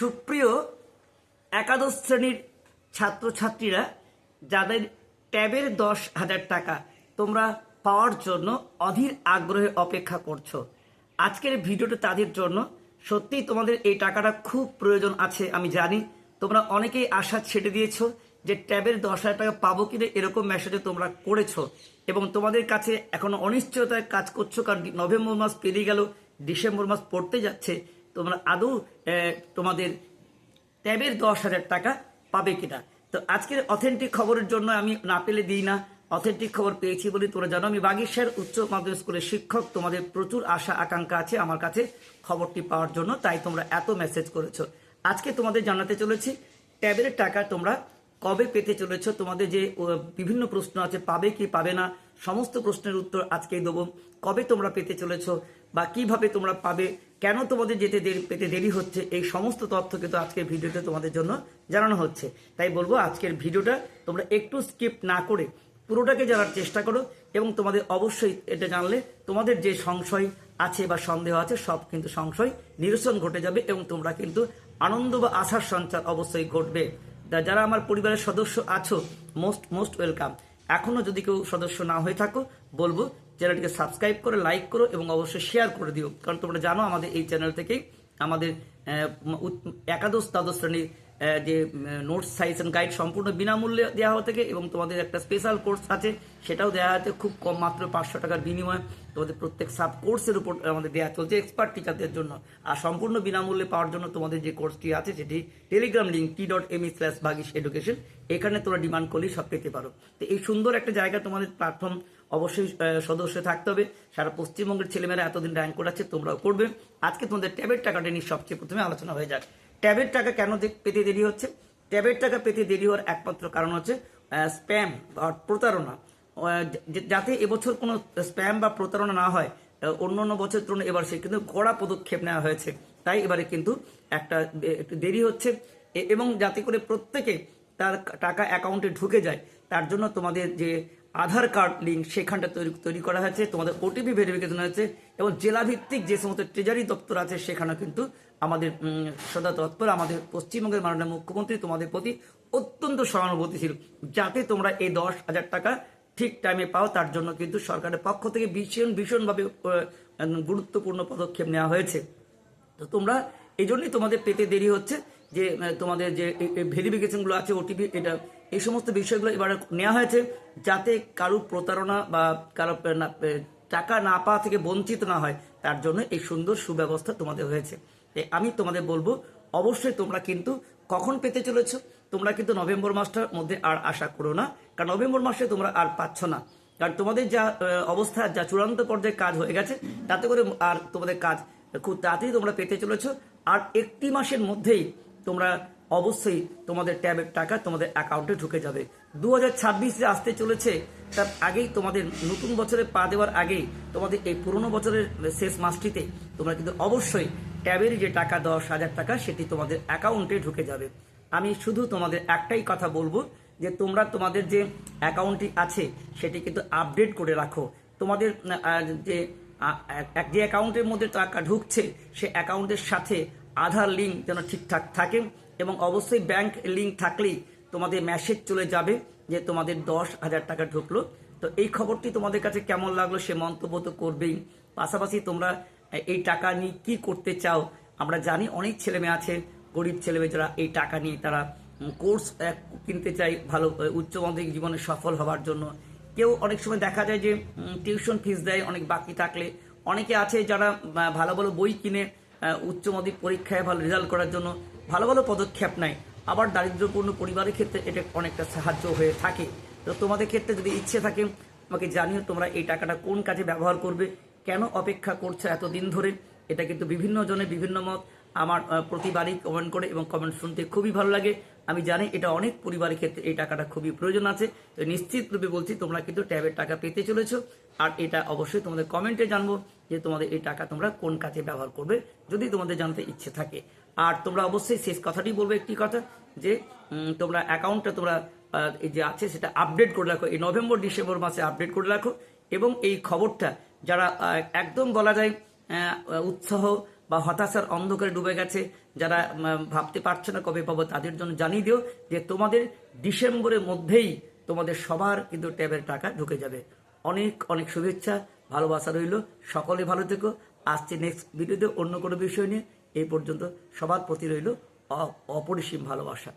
সুপ্রিয় একাদশ শ্রেণির ছাত্রছাত্রীরা, যাদের ট্যাবের দশ হাজার টাকা তোমরা পাওয়ার জন্য অধীর আগ্রহে অপেক্ষা করছ। আজকের ভিডিওটা তাদের জন্য। সত্যিই তোমাদের এই টাকাটা খুব প্রয়োজন আছে, আমি জানি। তোমরা অনেকেই আশা ছেড়ে দিয়েছ যে ট্যাবের দশ হাজার টাকা পাবো কিনা এরকম মেসেজে তোমরা করেছ। এবং তোমাদের কাছে এখন অনিশ্চয়তায় কাজ করছ, কারণ নভেম্বর মাস পেরিয়ে গেল, ডিসেম্বর মাস পড়তে যাচ্ছে। তোমরা আদৌ তোমাদের ট্যাবের দশ হাজার টাকা পাবে কিনা? তো আজকের অথেন্টিক খবরের জন্য আমি না পেলে দিই না। অথেন্টিক খবর পেয়েছি বলে তোমরা জানো, আমি বাগেশ্বর উচ্চ মাধ্যমিক স্কুলের শিক্ষক, তোমাদের প্রচুর আশা, আকাঙ্ক্ষা আছে আমার কাছে খবরটি পাওয়ার জন্য, তাই তোমরা এত মেসেজ করেছ। আজকে তোমাদের জানাতে চলেছি, ট্যাবের টাকা তোমরা কবে পেতে চলেছো? তোমাদের যে বিভিন্ন প্রশ্ন আছে, পাবে কি পাবে না? সমস্ত প্রশ্নের উত্তর আজকেই দেবো। কবে তোমরা পেতে চলেছো? বা কীভাবে তোমরা পাবে? কেন তোমাদের যেতে দেরি পেতে দেরি হচ্ছে? এই সমস্ত তথ্য কিন্তু আজকের ভিডিওতে তোমাদের জন্য জানানো হচ্ছে। তাই বলব, আজকের ভিডিওটা তোমরা একটু স্কিপ না করে পুরোটাকে জানার চেষ্টা করো এবং তোমাদের অবশ্যই এটা জানলে তোমাদের যে সংশয় আছে বা সন্দেহ আছে, সব কিন্তু সংশয় নিরসন ঘটে যাবে এবং তোমরা কিন্তু আনন্দ বা আশার সঞ্চার অবশ্যই ঘটবে। যারা আমার পরিবারের সদস্য আছো মোস্ট মোস্ট ওয়েলকাম এখনও যদি কেউ সদস্য না হয়ে থাকো, বলব চ্যানেলটিকে সাবস্ক্রাইব করে, লাইক করো এবং অবশ্যই শেয়ার করে দিও। কারণ তোমরা জানো আমাদের এই চ্যানেল থেকেই আমাদের একাদশ দ্বাদশ শ্রেণির যে নোটস সাইজ অ্যান্ড গাইড সম্পূর্ণ বিনামূল্যে দেওয়া হয়ে থাকে এবং তোমাদের একটা স্পেশাল কোর্স আছে, সেটাও দেওয়া হচ্ছে খুব কম মাত্র পাঁচশো টাকার বিনিময়ে। তোমাদের প্রত্যেক সাব কোর্সের উপর আমাদের দেওয়া চলছে এক্সপার্ট টিচারদের জন্য। আর সম্পূর্ণ বিনামূল্যে পাওয়ার জন্য তোমাদের যে কোর্সটি আছে, সেটি Telegram link T dot M E slash Bagish education এখানে তোমরা ডিমান্ড করলেই সব পেতে পারো। তো এই সুন্দর একটা জায়গা তোমাদের প্ল্যাটফর্ম অবশ্যই সদস্য থাকতে হবে। সারা পশ্চিমবঙ্গের ছেলেমেয়েরা এতদিন র্যাঙ্ক করাচ্ছে, তোমরাও করবে। আজকে তোমাদের ট্যাবের টাকাটা নিয়ে সবচেয়ে প্রথমে আলোচনা হয়ে যাক। ট্যাবের টাকা কেন পেতে দেরি হচ্ছে? ট্যাবের টাকা পেতে দেরি হওয়ার একমাত্র কারণ হচ্ছে স্প্যাম বা প্রতারণা। যাতে এবছর কোনো স্প্যাম বা প্রতারণা না হয় অন্য অন্য বছর তুলনায় এবার সে কিন্তু কড়া পদক্ষেপ নেওয়া হয়েছে। তাই এবারে কিন্তু একটা একটু দেরি হচ্ছে। এবং যাতে করে প্রত্যেকে তার টাকা অ্যাকাউন্টে ঢুকে যায়, তার জন্য তোমাদের যে আধার কার্ড লিঙ্ক সেখানটা তৈরি তৈরি করা হয়েছে, তোমাদের ওটিপি ভেরিফিকেশন হয়েছে, এবং জেলাভিত্তিক যে সমস্ত ট্রেজারি দপ্তর আছে সেখানে কিন্তু আমাদের সদা তৎপর আমাদের পশ্চিমবঙ্গের মাননীয় মুখ্যমন্ত্রী তোমাদের প্রতি অত্যন্ত সহানুভূতিশীল। যাতে তোমরা এই দশ হাজার টাকা ঠিক টাইমে পাও, তার জন্য কিন্তু সরকারের পক্ষ থেকে ভীষণ, ভীষণভাবে গুরুত্বপূর্ণ পদক্ষেপ নেওয়া হয়েছে। তো তোমরা এই জন্যই তোমাদের পেতে দেরি হচ্ছে। যে তোমাদের যে ভেরিফিকেশনগুলো আছে ওটিপি এটা, এই সমস্ত বিষয়গুলো এবারে নেওয়া হয়েছে যাতে কারও প্রতারণা বা কারও টাকা না পাওয়া থেকে বঞ্চিত না হয়, তার জন্য এই সুন্দর সুব্যবস্থা তোমাদের হয়েছে। আমি তোমাদের বলব, অবশ্যই তোমরা কিন্তু কখন পেতে চলেছো, তোমরা কিন্তু নভেম্বর মাসটার মধ্যে আর আশা করো না, কারণ নভেম্বর মাসে তোমরা আর পাচ্ছ না। কারণ তোমাদের যা অবস্থা, যা চূড়ান্ত পর্যায়ে কাজ হয়ে গেছে, তাতে করে আর তোমাদের কাজ খুব তাড়াতাড়ি তোমরা পেতে চলেছো। আর একটি মাসের মধ্যেই তোমরা অবশ্যই তোমাদের ট্যাবের টাকা তোমাদের অ্যাকাউন্টে ঢুকে যাবে। দু হাজার আসতে চলেছে, তার আগেই তোমাদের নতুন বছরে পা দেওয়ার আগেই তোমাদের এই পুরনো বছরের শেষ মাসটিতে তোমরা কিন্তু অবশ্যই ট্যাবের যে টাকা, দশ হাজার টাকা, সেটি তোমাদের অ্যাকাউন্টে ঢুকে যাবে। আমি শুধু তোমাদের একটাই কথা বলব যে তোমরা তোমাদের যে অ্যাকাউন্টটি আছে, সেটি কিন্তু আপডেট করে রাখো। তোমাদের যে যে অ্যাকাউন্টের মধ্যে টাকা ঢুকছে, সে অ্যাকাউন্টের সাথে আধার লিঙ্ক যেন ঠিকঠাক থাকে এবং অবশ্যই ব্যাংক লিঙ্ক থাকলেই তোমাদের মেসেজ চলে যাবে যে তোমাদের দশ হাজার টাকা ঢুকলো। তো এই খবরটি তোমাদের কাছে কেমন লাগল সে মন্তব্য তো করবেই। পাশাপাশি তোমরা এই টাকা নিয়ে কি করতে চাও, আমরা জানি অনেক ছেলে মেয়ে আছে, গরিব ছেলে মেয়ে যারা এই টাকা নিয়ে তারা কোর্স কিনতে চাই ভালো উচ্চ মাধ্যমিক জীবনে সফল হওয়ার জন্য। কেউ অনেক সময় দেখা যায় যে টিউশন ফিস দেয়, অনেক বাকি থাকলে। অনেকে আছে যারা ভালো ভালো বই কিনে উচ্চ মাধ্যমিক পরীক্ষায় ভালো রেজাল্ট করার জন্য ভালো ভালো পদক্ষেপ নেয়। আবার দারিদ্রপূর্ণ পরিবারের ক্ষেত্রে এটা অনেকটা সাহায্য হয়ে থাকে। তো তোমাদের ক্ষেত্রে যদি ইচ্ছে থাকে, আমাকে জানিও তোমরা এই টাকাটা কোন কাজে ব্যবহার করবে, কেন অপেক্ষা করছ এতদিন ধরে, এটা কিন্তু বিভিন্ন জনে বিভিন্ন মত। আমার প্রতিবারই কমেন্ট করে এবং কমেন্ট শুনতে খুবই ভালো লাগে। আমি জানি এটা অনেক পরিবারের ক্ষেত্রে এই টাকাটা খুবই প্রয়োজন আছে। তো নিশ্চিত রূপে বলছি, তোমরা কিন্তু ট্যাবের টাকা পেতে চলেছো। আর এটা অবশ্যই তোমাদের কমেন্টে জানব যে তোমাদের এই টাকা তোমরা কোন কাজে ব্যবহার করবে, যদি তোমাদের জানতে ইচ্ছে থাকে। আর তোমরা অবশ্যই শেষ কথাটি বলবে একটি কথা, যে তোমরা অ্যাকাউন্টটা তোমরা যে আছে সেটা আপডেট করে রাখো। এই নভেম্বর, ডিসেম্বর মাসে আপডেট করে রাখো। এবং এই খবরটা যারা একদম বলা যায় উৎসাহ বা হতাশার অন্ধকারে ডুবে গেছে, যারা ভাবতে পারছে না কবে পাবো, তাদের জন্য জানিয়ে দিও যে তোমাদের ডিসেম্বরের মধ্যেই তোমাদের সবার কিন্তু ট্যাবের টাকা ঢুকে যাবে। অনেক অনেক শুভেচ্ছা, ভালোবাসা রইল। সকলে ভালো থেকো। আসছে নেক্সট ভিডিওতে অন্য কোনো বিষয় নিয়ে। এই পর্যন্ত সবার প্রতি রইল অপরিসীম ভালোবাসা।